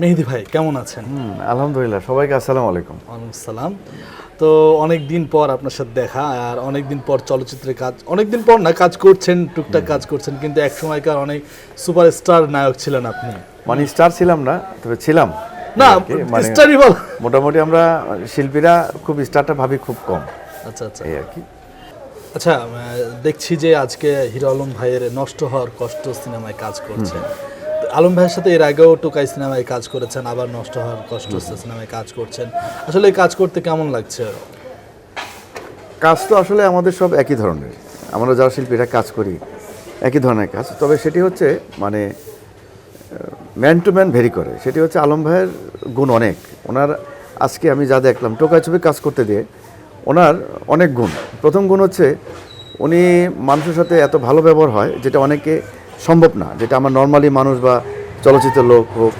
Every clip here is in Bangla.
মেহেদি ভাই কেমন আছেন? আলহামদুলিল্লাহ। সবাইকে আসসালামু আলাইকুম। ওয়ালাইকুম সালাম। তো অনেক দিন পর আপনার সাথে দেখা আর অনেক দিন পর চলচ্চিত্রে কাজ অনেক দিন পর না কাজ করছেন টুকটাক কাজ করছেন কিন্তু এক সময়কার অনেক সুপারস্টার নায়ক ছিলেন আপনি। মানে স্টার ছিলাম না তবে ছিলাম। না মানে স্টারই বল। মোটামুটি আমরা শিল্পীরা খুব স্টারটা ভাবি খুব কম। আচ্ছা আচ্ছা। এই আর কি। আচ্ছা দেখছি যে আজকে হিরো আলম ভাইয়ের নষ্ট হওয়ার কষ্ট সিনেমায় কাজ করছেন। আলম ভাইয়ের সাথে এর আগেও টোকাই সিনেমায় কাজ করেছেন, আবার নষ্ট হওয়ার কষ্ট সিনেমায় কাজ করছেন। আসলে এই কাজ করতে কেমন লাগছে? কাজ তো আসলে আমাদের সব একই ধরনের। আমরা যারা শিল্পীরা কাজ করি, একই ধরনের কাজ। তবে সেটি হচ্ছে মানে ম্যান টু ম্যান ভেরি করে। সেটি হচ্ছে আলম ভাইয়ের গুণ অনেক। ওনার আজকে আমি যা দেখলাম, টোকাই ছবি কাজ করতে দিয়ে, ওনার অনেক গুণ। প্রথম গুণ হচ্ছে, উনি মানুষের সাথে এত ভালো ব্যবহার হয়, যেটা অনেকে সম্ভব না, যেটা আমার নর্মালি মানুষ বা চলচ্চিত্র লোক হোক।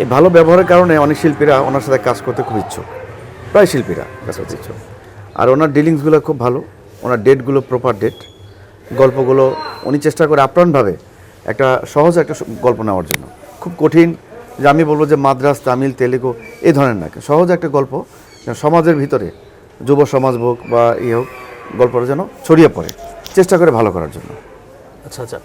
এই ভালো ব্যবহারের কারণে অনেক শিল্পীরা ওনার সাথে কাজ করতে খুব ইচ্ছুক। প্রায় শিল্পীরা কাজ করতে ইচ্ছুক। আর ওনার ডিলিংসগুলো খুব ভালো, ওনার ডেটগুলো প্রপার ডেট গল্পগুলো উনি চেষ্টা করে আপ্রাণভাবে একটা সহজ একটা গল্প নেওয়ার জন্য। খুব কঠিন, যে আমি বলব যে মাদ্রাস, তামিল, তেলেগু এই ধরনের না সহজ একটা গল্প সমাজের ভিতরে, যুব সমাজ হোক বা ইয়ে হোক, গল্পটা যেন ছড়িয়ে পড়ে। চেষ্টা করে ভালো করার জন্য। আচ্ছা আচ্ছা।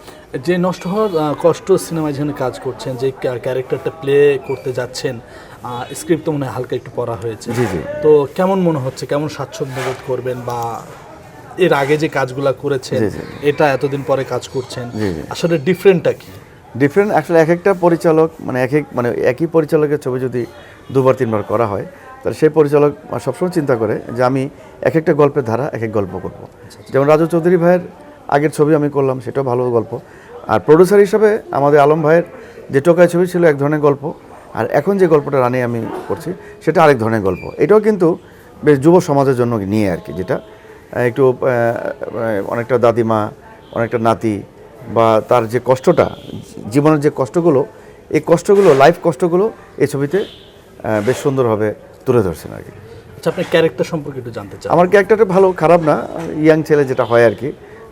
যে নষ্ট হওয়ার কষ্ট সিনেমায় যেখানে কাজ করছেন যে ক্যারেক্টারটা প্লে করতে যাচ্ছেন স্ক্রিপ্ট তো মনে হয় হালকা একটু পড়া হয়েছে। জি জি। তো কেমন মনে হচ্ছে? কেমন স্বাচ্ছন্দ্য বোধ করবেন? বা এর আগে যে কাজগুলো করেছেন জি, জি। এটা এতদিন পরে কাজ করছেন জি, জি। আসলে ডিফারেন্টটা কি? ডিফারেন্ট আসলে এক একটা পরিচালক মানে এক এক মানে একই পরিচালকের ছবি যদি দুবার তিনবার করা হয় তাহলে সেই পরিচালক সবসময় চিন্তা করে যে আমি এক একটা গল্পের ধারা এক এক গল্প করব। যেমন রাজু চৌধুরী ভাইয়ের আগের ছবি আমি করলাম সেটাও ভালো গল্প। আর প্রডিউসার হিসাবে আমাদের আলম ভাইয়ের যে টোকায় ছবি ছিল এক ধরনের গল্প আর এখন যে গল্পটা রানে আমি করছি সেটা আরেক ধরনের গল্প। এটাও কিন্তু বেশ যুব সমাজের জন্য নিয়ে আর কি যেটা একটু অনেকটা দাদিমা অনেকটা নাতি বা তার যে কষ্টটা জীবনের যে কষ্টগুলো এই কষ্টগুলো লাইফ কষ্টগুলো এই ছবিতে বেশ সুন্দরভাবে তুলে ধরছেন আর কি। আচ্ছা আপনার ক্যারেক্টার সম্পর্কে একটু জানতে চাই। আমার ক্যারেক্টারটা ভালো খারাপ না ইয়াং ছেলে যেটা হয় আর কি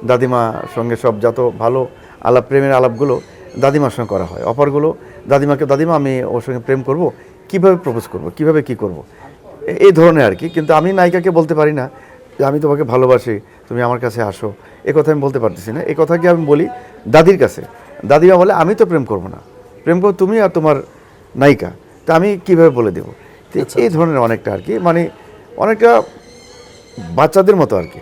দাদিমার সঙ্গে সব যত ভালো আলাপ প্রেমের আলাপগুলো দাদিমার সঙ্গে করা হয়। অফারগুলো দাদিমাকে দাদিমা আমি ওর সঙ্গে প্রেম করব কীভাবে প্রপোজ করব কীভাবে কি করব? এই ধরনের আর কি। কিন্তু আমি নায়িকাকে বলতে পারি না যে আমি তোমাকে ভালোবাসি তুমি আমার কাছে আসো। এ কথা আমি বলতে পারতেছি না। এই কথা কি আমি বলি? দাদির কাছে। দাদিমা বলে আমি তো প্রেম করব না। প্রেম করো তুমি আর তোমার নায়িকা। তা আমি কীভাবে বলে দেবো? তো এই ধরনের অনেকটা আর কি। মানে অনেকটা বাচ্চাদের মতো আর কি।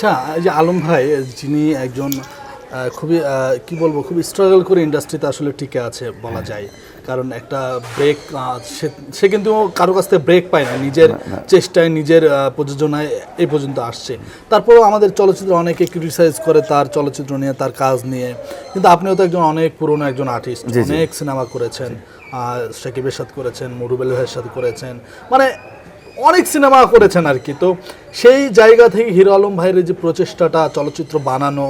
আচ্ছা এই যে আলম ভাই যিনি একজন খুবই কি বলব খুবই স্ট্রাগল করে ইন্ডাস্ট্রিতে আসলে টিকে আছে বলা যায়। কারণ একটা ব্রেক সে কিন্তু কারও কাছ থেকে ব্রেক পায় না। নিজের চেষ্টায় নিজের প্রযোজনায় এই পর্যন্ত আসছে। তারপরেও আমাদের চলচ্চিত্র অনেকে ক্রিটিসাইজ করে তার চলচ্চিত্র নিয়ে তার কাজ নিয়ে। কিন্তু আপনিও তো একজন অনেক পুরনো একজন আর্টিস্ট। অনেক সিনেমা করেছেন। সাকিবের সাথে করেছেন মুরুবেল ভাইয়ের সাথে করেছেন। মানে অনেক সিনেমা করেছেন আর কি। তো সেই জায়গা থেকে হিরো আলম ভাইয়ের যে প্রচেষ্টাটা, চলচ্চিত্র বানানো,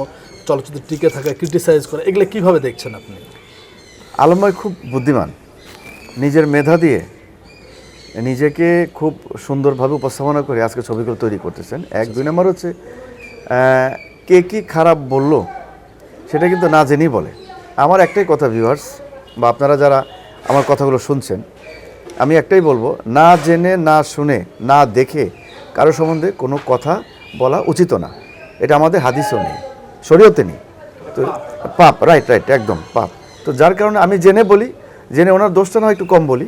চলচ্চিত্র টিকে থাকা ক্রিটিসাইজ করা, এগুলো কীভাবে দেখছেন আপনি? আলম ভাই খুব বুদ্ধিমান। নিজের মেধা দিয়ে নিজেকে খুব সুন্দরভাবে উপস্থাপনা করে আজকে ছবিগুলো তৈরি করতেছেন। এক, দুই নম্বর হচ্ছে কে কি খারাপ বলল সেটা কিন্তু না জেনেই বলে। আমার একটাই কথা ভিউয়ার্স বা আপনারা যারা আমার কথাগুলো শুনছেন আমি একটাই বলব, না জেনে, না শুনে, না দেখে কারও সম্বন্ধে কোনো কথা বলা উচিত না। এটা আমাদের হাদিসও নেই, শরীয়তে নেই। তো পাপ রাইট রাইট একদম পাপ। তো যার কারণে আমি জেনে বলি, জেনে ওনার দোষটা না একটু কম বলি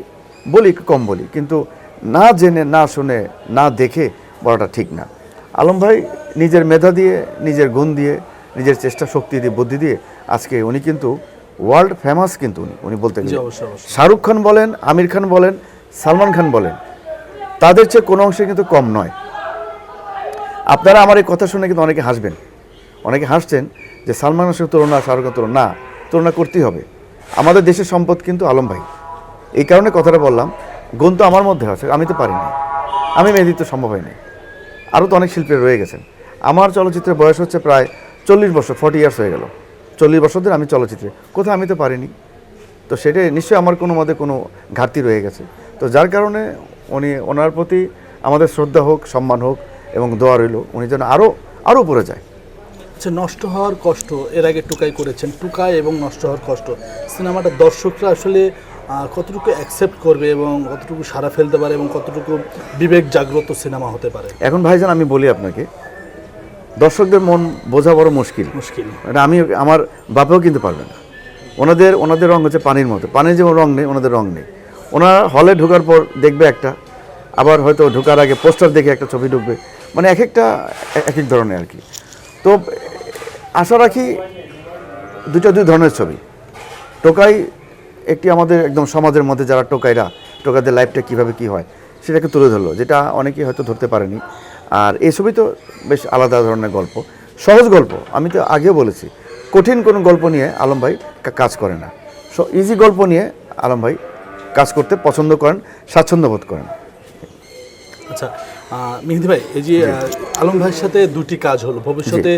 বলি একটু কম বলি, কিন্তু না জেনে, না শুনে, না দেখে বলাটা ঠিক না। আলম ভাই নিজের মেধা দিয়ে, নিজের গুণ দিয়ে, নিজের চেষ্টা শক্তি দিয়ে, বুদ্ধি দিয়ে আজকে উনি কিন্তু ওয়ার্ল্ড ফেমাস কিন্তু উনি উনি বলতে গেলে। শাহরুখ খান বলেন আমির খান বলেন সালমান খান বলেন তাদের চেয়ে কোনো অংশে কিন্তু কম নয়। আপনারা আমার এই কথা শুনে কিন্তু অনেকে হাসবেন। অনেকে হাসছেন যে সালমান খানের সঙ্গে তুলনা শাহরুখ খান তুলনা না তুলনা করতেই হবে। আমাদের দেশের সম্পদ কিন্তু আলম ভাই। এই কারণে কথাটা বললাম গুণ তো আমার মধ্যে আছে আমি তো পারিনি আমি মেহেদি তো সম্ভব হয়নি আরও তো অনেক শিল্পী রয়ে গেছেন। আমার চলচ্চিত্রের বয়স হচ্ছে প্রায় চল্লিশ বছর ফর্টি ইয়ার্স হয়ে গেল। চল্লিশ বছর ধরে আমি চলচ্চিত্রে। কোথাও আমি তো পারিনি। তো সেটাই নিশ্চয়ই আমার কোনো মধ্যে কোনো ঘাটতি রয়ে গেছে। তো যার কারণে উনি ওনার প্রতি আমাদের শ্রদ্ধা হোক সম্মান হোক এবং দোয়া রইল উনি যেন আরও আরও উপরে যায়। আচ্ছা নষ্ট হওয়ার কষ্ট এর আগে টুকাই করেছেন টুকাই এবং নষ্ট হওয়ার কষ্ট সিনেমাটা দর্শকরা আসলে কতটুকু অ্যাকসেপ্ট করবে এবং কতটুকু সারা ফেলতে পারে এবং কতটুকু বিবেক জাগ্রত সিনেমা হতে পারে? এখন ভাইজান আমি বলি আপনাকে দর্শকদের মন বোঝা বড় মুশকিল। মুশকিল। এটা আমি আমার বাপেও কিনতে পারবে না। ওনাদের ওনাদের রং হচ্ছে পানির মতো। পানির যেমন রং নেই ওনাদের রং নেই। ওনারা হলে ঢোকার পর দেখবে একটা আবার হয়তো ঢোকার আগে পোস্টার দেখে একটা ছবি ঢুকবে। মানে এক একটা এক এক ধরনের আর কি। তো আশা রাখি দুটো দুই ধরনের ছবি। টোকাই একটি আমাদের একদম সমাজের মধ্যে যারা টোকাইরা টোকাদের লাইফটা কীভাবে কী হয় সেটাকে তুলে ধরলো যেটা অনেকেই হয়তো ধরতে পারেনি। আর এই ছবি তো বেশ আলাদা ধরনের গল্প সহজ গল্প আমি তো আগেও বলেছি কঠিন কোনো গল্প নিয়ে আলম ভাই কাজ করে না। সো ইজি গল্প নিয়ে আলম ভাই কাজ করতে পছন্দ করেন স্বাচ্ছন্দ্য বোধ করেন। আচ্ছা মেহেদি ভাই এই যে আলম ভাইয়ের সাথে দুটি কাজ হলো ভবিষ্যতে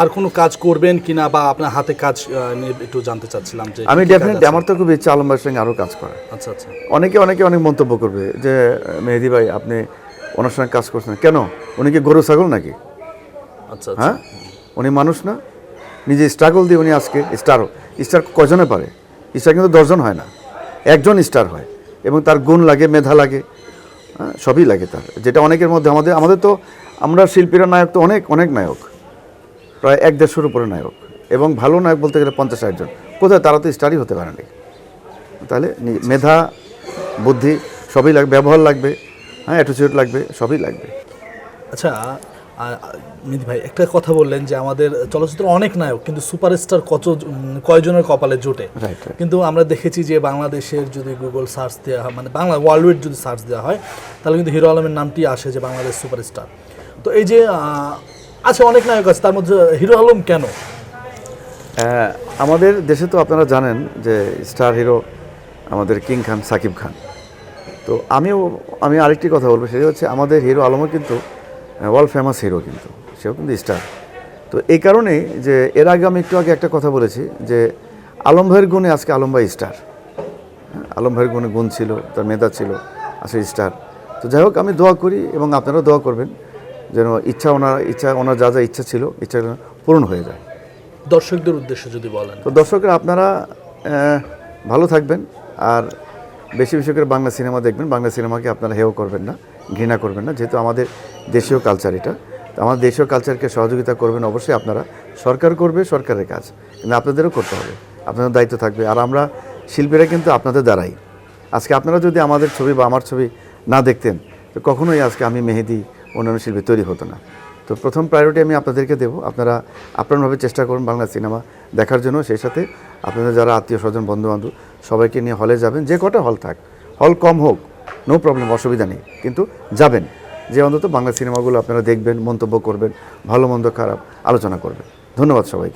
আর কোনো কাজ করবেন কিনা বা আপনার হাতে কাজ নিয়ে একটু জানতে চাচ্ছিলাম যে আমি ডেফিনেটলি আমার তো খুব ইচ্ছা আলম ভাইয়ের সঙ্গে আরও কাজ করা আচ্ছা আচ্ছা। অনেকে অনেকে অনেক মন্তব্য করবে যে মেহেদি ভাই আপনি ওনার সঙ্গে কাজ করছেন। কেন? উনি কি গরু ছাগল নাকি? আচ্ছা আচ্ছা। হ্যাঁ? উনি মানুষ না? নিজে স্ট্রাগল দিয়ে উনি আজকে স্টার স্টার কজনে পারে? স্টার কিন্তু দশজন হয় না। একজন স্টার হয় এবং তার গুণ লাগে মেধা লাগে হ্যাঁ, সবই লাগে তার। যেটা অনেকের মধ্যে আমাদের আমাদের তো আমরা শিল্পীরা নায়ক তো অনেক অনেক নায়ক। প্রায় এক দেড়শোর উপরে নায়ক। এবং ভালো নায়ক বলতে গেলে পঞ্চাশ ষাটজন কোথায়? তারা তো স্টারই হতে পারেনি তাহলে মেধা বুদ্ধি সবই লাগবে ব্যবহার লাগবে। হ্যাঁ অ্যাটিচিউড লাগবে সবই লাগবে। আচ্ছা মিদি ভাই একটা কথা বললেন যে আমাদের চলচ্চিত্র অনেক নায়ক কিন্তু সুপারস্টার কত কয়জনের কপালে জোটে. কিন্তু আমরা দেখেছি যে বাংলাদেশের যদি গুগল সার্চ দেওয়া হয় মানে বাংলা ওয়ার্ল্ড যদি সার্চ দেওয়া হয় তাহলে কিন্তু হিরো আলমের নামটি আসে যে বাংলাদেশ সুপারস্টার। তো এই যে আছে অনেক নায়ক আছে তার মধ্যে হিরো আলম কেন? আমাদের দেশে তো আপনারা জানেন যে স্টার হিরো আমাদের কিং খান সাকিব খান তো আমিও আমি আরেকটি কথা বলব সেটা হচ্ছে আমাদের হিরো আলমও কিন্তু ওয়ার্ল্ড ফেমাস হিরো কিন্তু সেও কিন্তু স্টার তো এই কারণেই যে এর আগে আমি একটু আগে একটা কথা বলেছি যে আলম ভাইয়ের গুণে আজকে আলম ভাই স্টার হ্যাঁ, আলম ভাইয়ের গুণে গুণ ছিল তার মেধা ছিল আসলে স্টার তো যাই হোক আমি দোয়া করি এবং আপনারাও দোয়া করবেন যেন ইচ্ছা ওনার ইচ্ছা ওনার যা যা ইচ্ছা ছিল ইচ্ছা পূরণ হয়ে যায়। দর্শকদের উদ্দেশ্যে যদি বলেন। তো দর্শকরা আপনারা ভালো থাকবেন। আর বেশি বেশি করে বাংলা সিনেমা দেখবেন। বাংলা সিনেমাকে আপনারা হেও করবেন না, ঘৃণা করবেন না। যেহেতু আমাদের দেশীয় কালচার এটা। তো আমাদের দেশীয় কালচারকে সহযোগিতা করবেন অবশ্যই আপনারা। সরকার করবে, সরকারের কাজ। কিন্তু আপনাদেরও করতে হবে। আপনাদের দায়িত্ব থাকবে। আর আমরা শিল্পীরা কিন্তু আপনাদের দ্বারাই। আজকে আপনারা যদি আমাদের ছবি বা আমার ছবি না দেখতেন, তো কখনোই আজকে আমি মেহেদি অন্যান্য শিল্পী তৈরি হতো না। তো প্রথম প্রায়োরিটি আমি আপনাদেরকে দেবো। আপনারা আপনারভাবে চেষ্টা করুন বাংলা সিনেমা দেখার জন্য। সেই সাথে আপনাদের যারা আত্মীয় স্বজন, বন্ধুবান্ধব, সবাইকে নিয়ে হলে যাবেন। যে কটা হল থাক হল কম হোক নো প্রবলেম অসুবিধা নেই। কিন্তু যাবেন। যে অন্তত বাংলা সিনেমাগুলো আপনারা দেখবেন, মন্তব্য করবেন, ভালো, মন্দ, খারাপ আলোচনা করবেন। ধন্যবাদ সবাইকে।